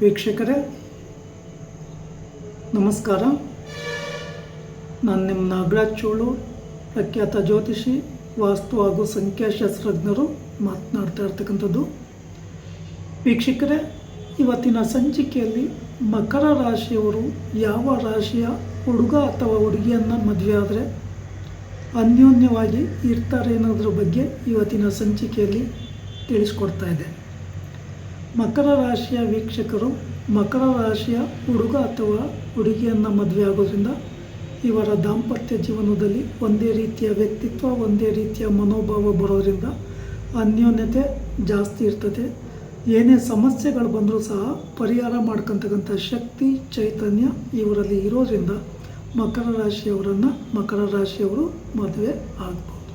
ವೀಕ್ಷಕರೇ, ನಮಸ್ಕಾರ. ನಾನು ನಿಮ್ಮ ನಾಗರಾಜ್ ಚೋಳು, ಪ್ರಖ್ಯಾತ ಜ್ಯೋತಿಷಿ, ವಾಸ್ತು ಹಾಗೂ ಸಂಖ್ಯಾಶಾಸ್ತ್ರಜ್ಞರು ಮಾತನಾಡ್ತಾ ಇರ್ತಕ್ಕಂಥದ್ದು. ವೀಕ್ಷಕರೇ, ಇವತ್ತಿನ ಸಂಚಿಕೆಯಲ್ಲಿ ಮಕರ ರಾಶಿಯವರು ಯಾವ ರಾಶಿಯ ಹುಡುಗ ಅಥವಾ ಹುಡುಗಿಯನ್ನು ಮದುವೆ ಆದರೆ ಅನ್ಯೋನ್ಯವಾಗಿ ಇರ್ತಾರೆ ಅನ್ನೋದ್ರ ಬಗ್ಗೆ ಇವತ್ತಿನ ಸಂಚಿಕೆಯಲ್ಲಿ ತಿಳಿಸ್ಕೊಡ್ತಾ ಇದೆ. ಮಕರ ರಾಶಿಯ ವೀಕ್ಷಕರು, ಮಕರ ರಾಶಿಯ ಹುಡುಗ ಅಥವಾ ಹುಡುಗಿಯನ್ನು ಮದುವೆ ಆಗೋದ್ರಿಂದ ಇವರ ದಾಂಪತ್ಯ ಜೀವನದಲ್ಲಿ ಒಂದೇ ರೀತಿಯ ವ್ಯಕ್ತಿತ್ವ, ಒಂದೇ ರೀತಿಯ ಮನೋಭಾವ ಬರೋದ್ರಿಂದ ಅನ್ಯೋನ್ಯತೆ ಜಾಸ್ತಿ ಇರ್ತದೆ. ಏನೇ ಸಮಸ್ಯೆಗಳು ಬಂದರೂ ಸಹ ಪರಿಹಾರ ಮಾಡ್ಕೊತಕ್ಕಂಥ ಶಕ್ತಿ, ಚೈತನ್ಯ ಇವರಲ್ಲಿ ಇರೋದ್ರಿಂದ ಮಕರ ರಾಶಿಯವರನ್ನು ಮಕರ ರಾಶಿಯವರು ಮದುವೆ ಆಗ್ಬೋದು.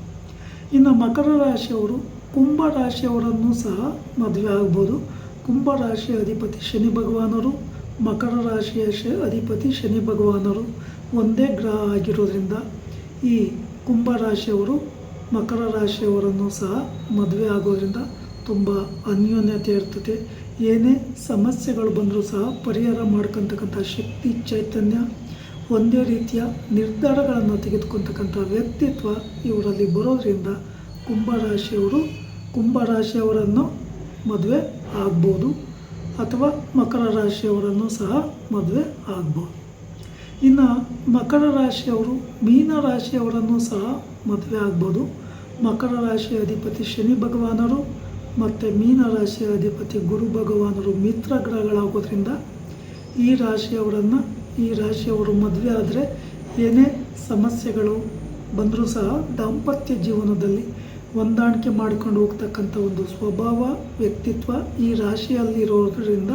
ಇನ್ನು ಮಕರ ರಾಶಿಯವರು ಕುಂಭ ರಾಶಿಯವರನ್ನು ಸಹ ಮದುವೆ ಆಗ್ಬೋದು. ಕುಂಭ ರಾಶಿಯ ಅಧಿಪತಿ ಶನಿ ಭಗವಾನರು, ಮಕರ ರಾಶಿಯ ಶ, ಅಧಿಪತಿ ಶನಿ ಭಗವಾನರು ಒಂದೇ ಗ್ರಹ ಆಗಿರೋದ್ರಿಂದ ಈ ಕುಂಭ ರಾಶಿಯವರು ಮಕರ ರಾಶಿಯವರನ್ನು ಸಹ ಮದುವೆ ಆಗೋದ್ರಿಂದ ತುಂಬ ಅನ್ಯೋನ್ಯತೆ ಇರ್ತದೆ. ಏನೇ ಸಮಸ್ಯೆಗಳು ಬಂದರೂ ಸಹ ಪರಿಹಾರ ಮಾಡ್ಕೊತಕ್ಕಂಥ ಶಕ್ತಿ, ಚೈತನ್ಯ, ಒಂದೇ ರೀತಿಯ ನಿರ್ಧಾರಗಳನ್ನು ತೆಗೆದುಕೊತಕ್ಕಂಥ ವ್ಯಕ್ತಿತ್ವ ಇವರಲ್ಲಿ ಬರೋದ್ರಿಂದ ಕುಂಭರಾಶಿಯವರು ಕುಂಭರಾಶಿಯವರನ್ನು ಮದುವೆ ಆಗ್ಬೋದು ಅಥವಾ ಮಕರ ರಾಶಿಯವರನ್ನು ಸಹ ಮದುವೆ ಆಗ್ಬೋದು. ಇನ್ನು ಮಕರ ರಾಶಿಯವರು ಮೀನ ರಾಶಿಯವರನ್ನು ಸಹ ಮದುವೆ ಆಗ್ಬೋದು. ಮಕರ ರಾಶಿಯ ಅಧಿಪತಿ ಶನಿ ಭಗವಾನರು ಮತ್ತು ಮೀನ ರಾಶಿಯ ಅಧಿಪತಿ ಗುರು ಭಗವಾನರು ಮಿತ್ರ ಗ್ರಹಗಳಾಗೋದ್ರಿಂದ ಈ ರಾಶಿಯವರನ್ನು ಈ ರಾಶಿಯವರು ಮದುವೆ ಆದರೆ ಏನೇ ಸಮಸ್ಯೆಗಳು ಬಂದರೂ ಸಹ ದಾಂಪತ್ಯ ಜೀವನದಲ್ಲಿ ಹೊಂದಾಣಿಕೆ ಮಾಡಿಕೊಂಡು ಹೋಗ್ತಕ್ಕಂಥ ಒಂದು ಸ್ವಭಾವ, ವ್ಯಕ್ತಿತ್ವ ಈ ರಾಶಿಯಲ್ಲಿರೋದ್ರಿಂದ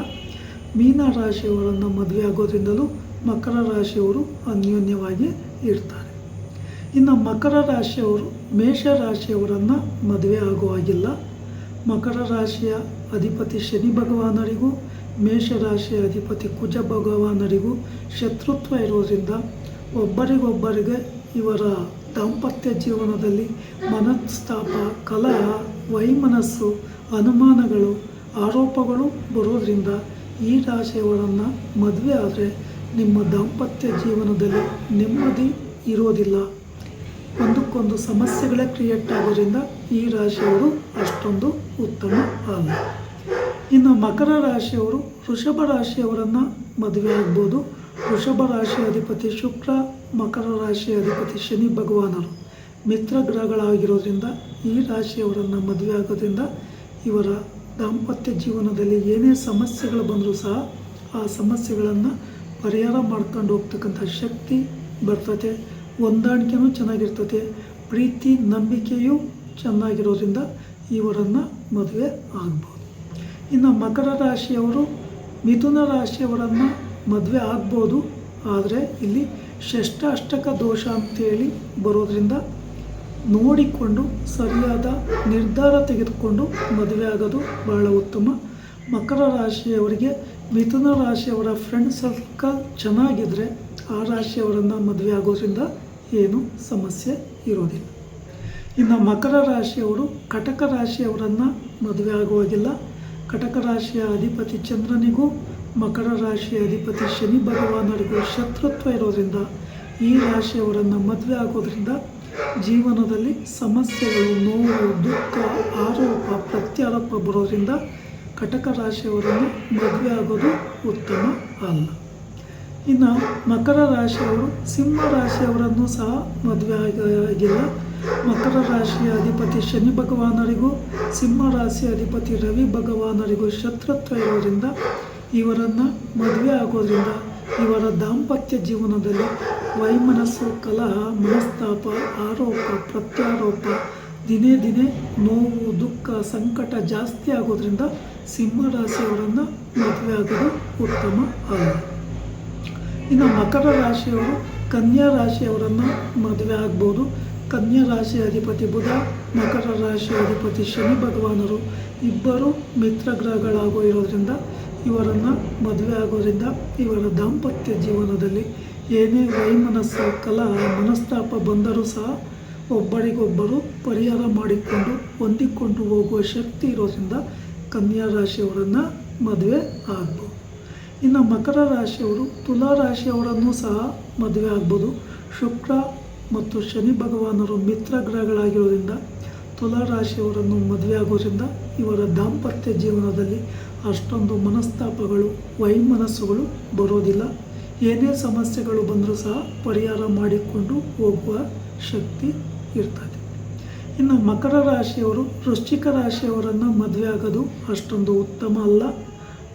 ಮೀನ ರಾಶಿಯವರನ್ನು ಮದುವೆ ಆಗೋದ್ರಿಂದಲೂ ಮಕರ ರಾಶಿಯವರು ಅನ್ಯೋನ್ಯವಾಗಿ ಇರ್ತಾರೆ. ಇನ್ನು ಮಕರ ರಾಶಿಯವರು ಮೇಷ ರಾಶಿಯವರನ್ನು ಮದುವೆ ಆಗೋ ಹಾಗಿಲ್ಲ. ಮಕರ ರಾಶಿಯ ಅಧಿಪತಿ ಶನಿ ಭಗವಾನರಿಗೂ ಮೇಷರಾಶಿಯ ಅಧಿಪತಿ ಕುಜ ಭಗವಾನರಿಗೂ ಶತ್ರುತ್ವ ಇರೋದ್ರಿಂದ ಒಬ್ಬರಿಗೊಬ್ಬರಿಗೆ ಇವರ ದಾಂಪತ್ಯ ಜೀವನದಲ್ಲಿ ಮನಸ್ತಾಪ, ಕಲಹ, ವೈಮನಸ್ಸು, ಅನುಮಾನಗಳು, ಆರೋಪಗಳು ಬರೋದ್ರಿಂದ ಈ ರಾಶಿಯವರನ್ನು ಮದುವೆ ಆದರೆ ನಿಮ್ಮ ದಾಂಪತ್ಯ ಜೀವನದಲ್ಲಿ ನೆಮ್ಮದಿ ಇರೋದಿಲ್ಲ ಒಂದಕ್ಕೊಂದು ಸಮಸ್ಯೆಗಳೇ ಕ್ರಿಯೇಟ್ ಆಗೋದ್ರಿಂದ ಈ ರಾಶಿಯವರು ಅಷ್ಟೊಂದು ಉತ್ತಮ ಅಲ್ಲ. ಇನ್ನು ಮಕರ ರಾಶಿಯವರು ವೃಷಭ ರಾಶಿಯವರನ್ನು ಮದುವೆ ಆಗ್ಬೋದು. ವೃಷಭ ರಾಶಿ ಅಧಿಪತಿ ಶುಕ್ರ, ಮಕರ ರಾಶಿ ಅಧಿಪತಿ ಶನಿ ಭಗವಾನರು. ಮಿತ್ರ ಗ್ರಹಗಳಾಗಿರೋದ್ರಿಂದ ಈ ರಾಶಿಯವರನ್ನು ಮದುವೆ ಆಗೋದ್ರಿಂದ ಇವರ ದಾಂಪತ್ಯ ಜೀವನದಲ್ಲಿ ಏನೇ ಸಮಸ್ಯೆಗಳು ಬಂದರೂ ಸಹ ಆ ಸಮಸ್ಯೆಗಳನ್ನು ಪರಿಹಾರ ಮಾಡ್ಕೊಂಡು ಹೋಗ್ತಕ್ಕಂಥ ಶಕ್ತಿ ಬರ್ತದೆ. ಹೊಂದಾಣಿಕೆನೂ ಚೆನ್ನಾಗಿರ್ತದೆ. ಪ್ರೀತಿ, ನಂಬಿಕೆಯೂ ಚೆನ್ನಾಗಿರೋದ್ರಿಂದ ಇವರನ್ನು ಮದುವೆ ಆಗ್ಬೋದು. ಇನ್ನು ಮಕರ ರಾಶಿಯವರು ಮಿಥುನ ರಾಶಿಯವರನ್ನು ಮದುವೆ ಆಗ್ಬೋದು, ಆದರೆ ಇಲ್ಲಿ ಷಷ್ಟಾಷ್ಟಕ ದೋಷ ಅಂತೇಳಿ ಬರೋದರಿಂದ ನೋಡಿಕೊಂಡು ಸರಿಯಾದ ನಿರ್ಧಾರ ತೆಗೆದುಕೊಂಡು ಮದುವೆ ಆಗೋದು ಬಹಳ ಉತ್ತಮ. ಮಕರ ರಾಶಿಯವರಿಗೆ ಮಿಥುನ ರಾಶಿಯವರ ಫ್ರೆಂಡ್ ಸರ್ಕಲ್ ಚೆನ್ನಾಗಿದ್ದರೆ ಆ ರಾಶಿಯವರನ್ನು ಮದುವೆ ಆಗೋದ್ರಿಂದ ಏನು ಸಮಸ್ಯೆ ಇರೋದಿಲ್ಲ. ಇನ್ನು ಮಕರ ರಾಶಿಯವರು ಕಟಕ ರಾಶಿಯವರನ್ನು ಮದುವೆ ಆಗುವಾಗಿಲ್ಲ. ಕಟಕ ರಾಶಿಯ ಅಧಿಪತಿ ಚಂದ್ರನಿಗೂ ಮಕರ ರಾಶಿಯ ಅಧಿಪತಿ ಶನಿ ಭಗವಾನರಿಗೂ ಶತ್ರುತ್ವ ಇರೋದ್ರಿಂದ ಈ ರಾಶಿಯವರನ್ನು ಮದುವೆ ಆಗೋದ್ರಿಂದ ಜೀವನದಲ್ಲಿ ಸಮಸ್ಯೆಗಳು, ನೋವು, ದುಃಖ, ಆರೋಪ, ಪ್ರತ್ಯಾರೋಪ ಬರೋದ್ರಿಂದ ಕಟಕ ರಾಶಿಯವರನ್ನು ಮದುವೆ ಆಗೋದು ಉತ್ತಮ ಅಲ್ಲ. ಇನ್ನು ಮಕರ ರಾಶಿಯವರು ಸಿಂಹ ರಾಶಿಯವರನ್ನು ಸಹ ಮದುವೆ ಆಗಿಲ್ಲ. ಮಕರ ರಾಶಿಯ ಅಧಿಪತಿ ಶನಿ ಭಗವಾನರಿಗೂ, ಸಿಂಹ ರಾಶಿಯ ಅಧಿಪತಿ ರವಿ ಭಗವಾನರಿಗೂ ಶತ್ರುತ್ವ ಇರೋದ್ರಿಂದ ಇವರನ್ನು ಮದುವೆ ಆಗೋದ್ರಿಂದ ಇವರ ದಾಂಪತ್ಯ ಜೀವನದಲ್ಲಿ ವೈಮನಸ್ಸು, ಕಲಹ, ಮನಸ್ತಾಪ, ಆರೋಪ, ಪ್ರತ್ಯಾರೋಪ, ದಿನೇ ದಿನೇ ನೋವು, ದುಃಖ, ಸಂಕಟ ಜಾಸ್ತಿ ಆಗೋದ್ರಿಂದ ಸಿಂಹರಾಶಿಯವರನ್ನು ಮದುವೆ ಆಗೋದು ಉತ್ತಮ ಅಲ್ಲ. ಇನ್ನು ಮಕರ ರಾಶಿಯವರು ಕನ್ಯಾ ರಾಶಿಯವರನ್ನು ಮದುವೆ ಆಗ್ಬೋದು. ಕನ್ಯಾ ರಾಶಿ ಅಧಿಪತಿ ಬುಧ, ಮಕರ ರಾಶಿ ಅಧಿಪತಿ ಶನಿ ಭಗವಾನರು ಇಬ್ಬರು ಮಿತ್ರ ಗ್ರಹಗಳಾಗೋ ಇರೋದ್ರಿಂದ ಇವರನ್ನು ಮದುವೆ ಆಗೋದ್ರಿಂದ ಇವರ ದಾಂಪತ್ಯ ಜೀವನದಲ್ಲಿ ಏನೇ ವೈಮನಸ್ಸು ಕಲ, ಮನಸ್ತಾಪ ಬಂದರೂ ಸಹ ಒಬ್ಬರಿಗೊಬ್ಬರು ಪರಿಹಾರ ಮಾಡಿಕೊಂಡು, ಹೊಂದಿಕೊಂಡು ಹೋಗುವ ಶಕ್ತಿ ಇರೋದ್ರಿಂದ ಕನ್ಯಾ ರಾಶಿಯವರನ್ನು ಮದುವೆ ಆಗ್ಬೋದು. ಇನ್ನು ಮಕರ ರಾಶಿಯವರು ತುಲಾ ರಾಶಿಯವರನ್ನು ಸಹ ಮದುವೆ ಆಗ್ಬೋದು. ಶುಕ್ರ ಮತ್ತು ಶನಿ ಭಗವಾನರು ಮಿತ್ರ ಗ್ರಹಗಳಾಗಿರೋದ್ರಿಂದ ತುಲಾ ರಾಶಿಯವರನ್ನು ಮದುವೆ ಆಗೋದ್ರಿಂದ ಇವರ ದಾಂಪತ್ಯ ಜೀವನದಲ್ಲಿ ಅಷ್ಟೊಂದು ಮನಸ್ತಾಪಗಳು, ವೈಮನಸ್ಸುಗಳು ಬರೋದಿಲ್ಲ. ಏನೇ ಸಮಸ್ಯೆಗಳು ಬಂದರೂ ಸಹ ಪರಿಹಾರ ಮಾಡಿಕೊಂಡು ಹೋಗುವ ಶಕ್ತಿ ಇರ್ತದೆ. ಇನ್ನು ಮಕರ ರಾಶಿಯವರು ವೃಶ್ಚಿಕ ರಾಶಿಯವರನ್ನು ಮದುವೆ ಆಗೋದು ಅಷ್ಟೊಂದು ಉತ್ತಮ ಅಲ್ಲ.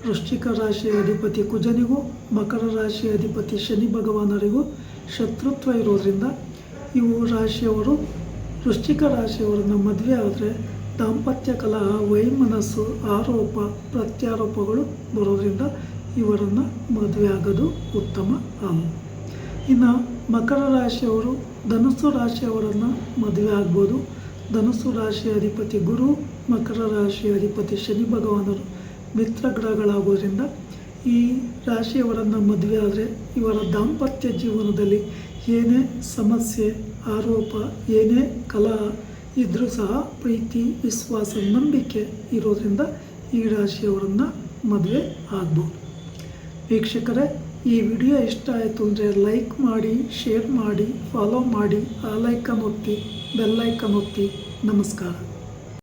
ವೃಶ್ಚಿಕ ರಾಶಿಯ ಅಧಿಪತಿ ಕುಜನಿಗೂ, ಮಕರ ರಾಶಿಯ ಅಧಿಪತಿ ಶನಿ ಭಗವಾನರಿಗೂ ಶತ್ರುತ್ವ ಇರೋದ್ರಿಂದ ಇವು ರಾಶಿಯವರು ವೃಶ್ಚಿಕ ರಾಶಿಯವರನ್ನು ಮದುವೆ ಆದರೆ ದಾಂಪತ್ಯ ಕಲಹ, ವೈಮನಸ್ಸು, ಆರೋಪ, ಪ್ರತ್ಯಾರೋಪಗಳು ಬರೋದ್ರಿಂದ ಇವರನ್ನು ಮದುವೆ ಆಗೋದು ಉತ್ತಮ ಅಲ್ಲ ಇನ್ನು ಮಕರ ರಾಶಿಯವರು, ಧನುಸ್ಸು ರಾಶಿಯವರನ್ನು ಮದುವೆ ಆಗ್ಬೋದು. ಧನುಸ್ಸು ರಾಶಿಯ ಅಧಿಪತಿ ಗುರು, ಮಕರ ರಾಶಿಯ ಅಧಿಪತಿ ಶನಿ ಭಗವಾನರು ಮಿತ್ರ ಗ್ರಹಗಳಾಗೋದ್ರಿಂದ ಈ ರಾಶಿಯವರನ್ನು ಮದುವೆ ಆದರೆ ಇವರ ದಾಂಪತ್ಯ ಜೀವನದಲ್ಲಿ ಏನೇ ಸಮಸ್ಯೆ, ಆರೋಪ, ಏನೇ ಕಲಹ ಇದ್ದರೂ ಸಹ ಪ್ರೀತಿ, ವಿಶ್ವಾಸ, ನಂಬಿಕೆ ಇರೋದರಿಂದ ಈ ರಾಶಿಯವರನ್ನು ಮದುವೆ ಆಗ್ಬೋದು. ವೀಕ್ಷಕರೇ, ಈ ವಿಡಿಯೋ ಇಷ್ಟ ಆಯಿತು ಅಂದರೆ ಲೈಕ್ ಮಾಡಿ, ಶೇರ್ ಮಾಡಿ, ಫಾಲೋ ಮಾಡಿ, ಆ ಲೈಕನ್ ಒತ್ತಿ ಬೆಲ್ಲೈಕನ್ ಒತ್ತಿ. ನಮಸ್ಕಾರ.